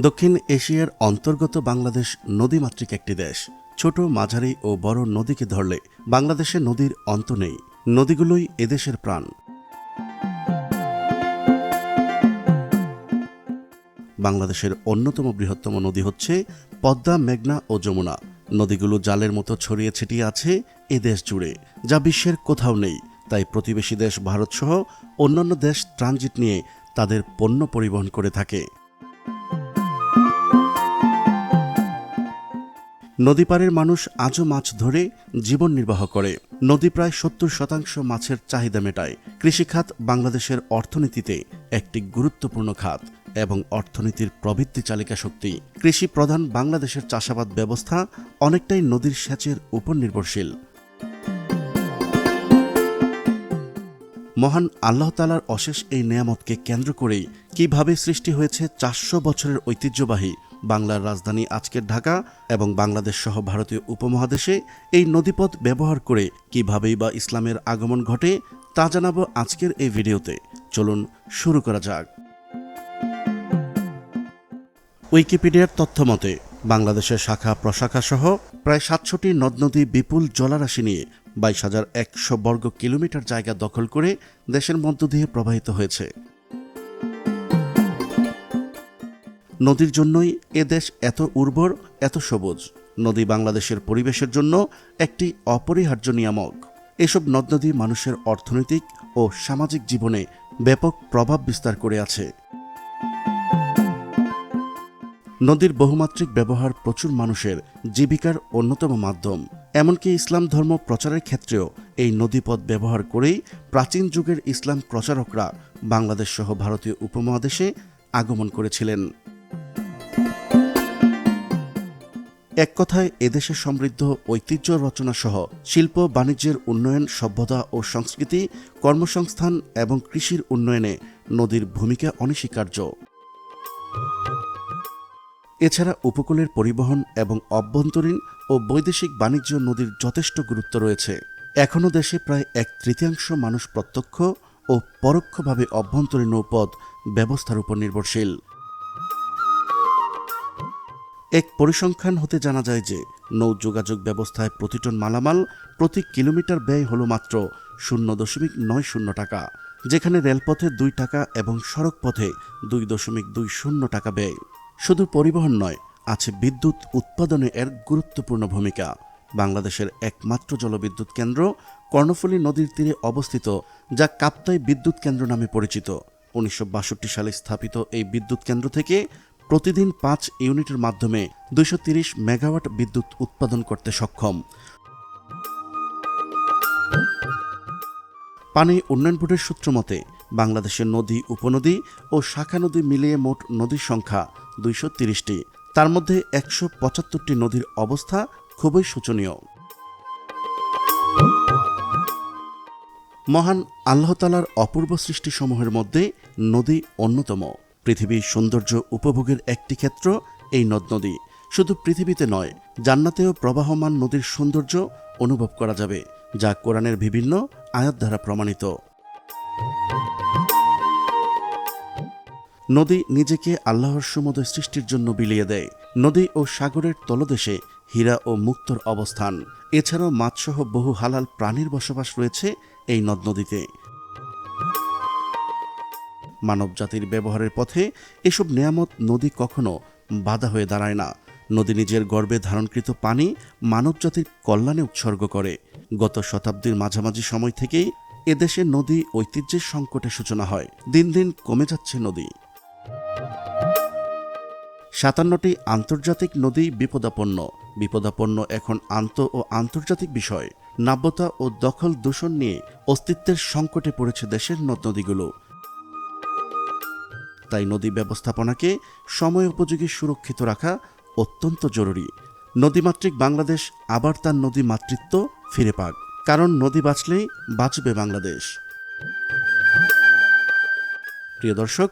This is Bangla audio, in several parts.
দক্ষিণ এশিয়ার অন্তর্গত বাংলাদেশ নদীমাতৃক একটি দেশ। ছোট, মাঝারি ও বড় নদীকে ধরলে বাংলাদেশে নদীর অন্ত নেই। নদীগুলোই এদেশের প্রাণ। বাংলাদেশের অন্যতম বৃহত্তম নদী হচ্ছে পদ্মা, মেঘনা ও যমুনা। নদীগুলো জালের মতো ছড়িয়ে ছিটিয়ে আছে এ দেশ জুড়ে, যা বিশ্বের কোথাও নেই। তাই প্রতিবেশী দেশ ভারতসহ অন্যান্য দেশ ট্রানজিট নিয়ে তাদের পণ্য পরিবহন করে থাকে। নদীপাড়ের মানুষ আজও মাছ ধরে জীবন নির্বাহ করে। নদী প্রায় সত্তর শতাংশ মাছের চাহিদা মেটায়। কৃষিখাত বাংলাদেশের অর্থনীতিতে একটি গুরুত্বপূর্ণ খাত এবং অর্থনীতির প্রবৃত্তি চালিকা শক্তি। কৃষি প্রধান বাংলাদেশের চাষাবাদ ব্যবস্থা অনেকটাই নদীর সেচের উপর নির্ভরশীল। মহান আল্লাহ তালার অশেষ এই নেয়ামতকে কেন্দ্র করেই কীভাবে সৃষ্টি হয়েছে চারশো বছরের ঐতিহ্যবাহী বাংলার রাজধানী আজকের ঢাকা এবং বাংলাদেশ সহ ভারতীয় উপমহাদেশে এই নদীপথ ব্যবহার করে কিভাবেই বা ইসলামের আগমন ঘটে তা জানাব আজকের এই ভিডিওতে। চলুন শুরু করা যাক। উইকিপিডিয়ার তথ্য মতে বাংলাদেশের শাখা প্রশাখা সহ প্রায় সাতশোটি নদ নদী বিপুল জলারাশি নিয়ে বাইশ হাজার একশো বর্গ কিলোমিটার জায়গা দখল করে দেশের মধ্য দিয়ে প্রবাহিত হয়েছে। নদীর জন্যই এ দেশ এত উর্বর, এত সবুজ। নদী বাংলাদেশের পরিবেশের জন্য একটি অপরিহার্য নিয়ামক। এসব নদ নদী মানুষের অর্থনৈতিক ও সামাজিক জীবনে ব্যাপক প্রভাব বিস্তার করে আছে। নদীর বহুমাত্রিক ব্যবহার প্রচুর মানুষের জীবিকার অন্যতম মাধ্যম। এমনকি ইসলাম ধর্ম প্রচারের ক্ষেত্রেও এই নদীপথ ব্যবহার করেই প্রাচীন যুগের ইসলাম প্রচারকরা বাংলাদেশ সহ ভারতীয় উপমহাদেশে আগমন করেছিলেন। এক কথায় এদেশের সমৃদ্ধ ঐতিহ্য রচনা সহ শিল্প, বাণিজ্যের উন্নয়ন, সভ্যতা ও সংস্কৃতি, কর্মসংস্থান এবং কৃষির উন্নয়নে নদীর ভূমিকা অনস্বীকার্য। এছাড়া উপকূলের পরিবহন এবং অভ্যন্তরীণ ও বৈদেশিক বাণিজ্য নদীর যথেষ্ট গুরুত্ব রয়েছে। এখনও দেশে প্রায় এক তৃতীয়াংশ মানুষ প্রত্যক্ষ ও পরোক্ষভাবে অভ্যন্তরীণ নৌপথ ব্যবস্থার উপর নির্ভরশীল। এক পরিসংখ্যান হতে জানা যায় যে, নৌ যোগাযোগ ব্যবস্থায় প্রতি টন মালামাল প্রতি কিলোমিটার ব্যয় হল মাত্র শূন্য দশমিক নয় শূন্য টাকা, যেখানে রেলপথে দুই টাকা এবং সড়ক পথে দুই দশমিক দুই শূন্য টাকা ব্যয়। শুধু পরিবহন নয় আছে বিদ্যুৎ উৎপাদনে এর গুরুত্বপূর্ণ ভূমিকা। বাংলাদেশের একমাত্র জলবিদ্যুৎ কেন্দ্র কর্ণফুলী নদীর তীরে অবস্থিত, যা কাপ্তাই বিদ্যুৎ কেন্দ্র নামে পরিচিত। উনিশশো বাষট্টি সালে স্থাপিত এই বিদ্যুৎ কেন্দ্র থেকে প্রতিদিন পাঁচ ইউনিটের মাধ্যমে দুইশো মেগাওয়াট বিদ্যুৎ উৎপাদন করতে সক্ষম। পানি উন্নয়ন বোর্ডের সূত্র মতে বাংলাদেশের নদী, উপনদী ও শাখা নদী মিলিয়ে মোট নদীর সংখ্যা দুইশো তিরিশটি। তার মধ্যে একশো পঁচাত্তরটি নদীর অবস্থা খুবই শোচনীয়। মহান আল্লাহতালার অপূর্ব সৃষ্টিসমূহের মধ্যে নদী অন্যতম। পৃথিবীর সৌন্দর্য উপভোগের একটি ক্ষেত্র এই নদ নদী শুধু পৃথিবীতে নয়, জান্নাতেও প্রবাহমান নদীর সৌন্দর্য অনুভব করা যাবে, যা কোরআনের বিভিন্ন আয়াত দ্বারা প্রমাণিত। নদী নিজেকে আল্লাহর সমুদয় সৃষ্টির জন্য বিলিয়ে দেয়। নদী ও সাগরের তলদেশে হীরা ও মুক্তর অবস্থান। এছাড়াও মাছসহ বহু হালাল প্রাণীর বসবাস রয়েছে এই নদ নদীতে। মানবজাতির ব্যবহারের পথে এসব নেয়ামত নদী কখনো বাধা হয়ে দাঁড়ায় না। নদী নিজের গর্ভে ধারণকৃত পানি মানবজাতির কল্যাণে উৎসর্গ করে। গত শতাব্দীর মাঝামাঝি সময় থেকেই এদেশে নদী ঐতিহ্যের সংকটের সূচনা হয়। দিন দিন কমে যাচ্ছে নদী। সাতান্নটি আন্তর্জাতিক নদী বিপদাপন্ন। বিপদাপন্ন এখন আন্ত ও আন্তর্জাতিক বিষয়। নাব্যতা ও দখল দূষণ নিয়ে অস্তিত্বের সংকটে পড়েছে দেশের নদ নদীগুলো। তাই নদী ব্যবস্থাপনাকে সময় উপযোগী সুরক্ষিত রাখা অত্যন্ত জরুরি। নদীমাতৃক বাংলাদেশ আবার তার নদী মাতৃত্ব ফিরে পাক। কারণ নদী বাঁচলেই বাঁচবে বাংলাদেশ। প্রিয় দর্শক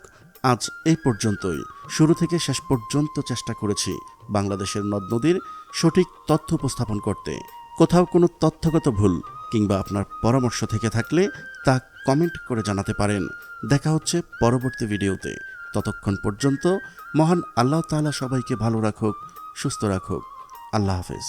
আজ এই পর্যন্তই। শুরু থেকে শেষ পর্যন্ত চেষ্টা করেছি বাংলাদেশের নদ নদীর সঠিক তথ্য উপস্থাপন করতে। কোথাও কোনো তথ্যগত ভুল কিংবা আপনার পরামর্শ থেকে থাকলে তা কমেন্ট করে জানাতে পারেন। দেখা হচ্ছে পরবর্তী ভিডিওতে। ততক্ষণ পর্যন্ত মহান আল্লাহ তাআলা সবাইকে ভালো রাখুক, সুস্থ রাখুক। আল্লাহ হাফেজ।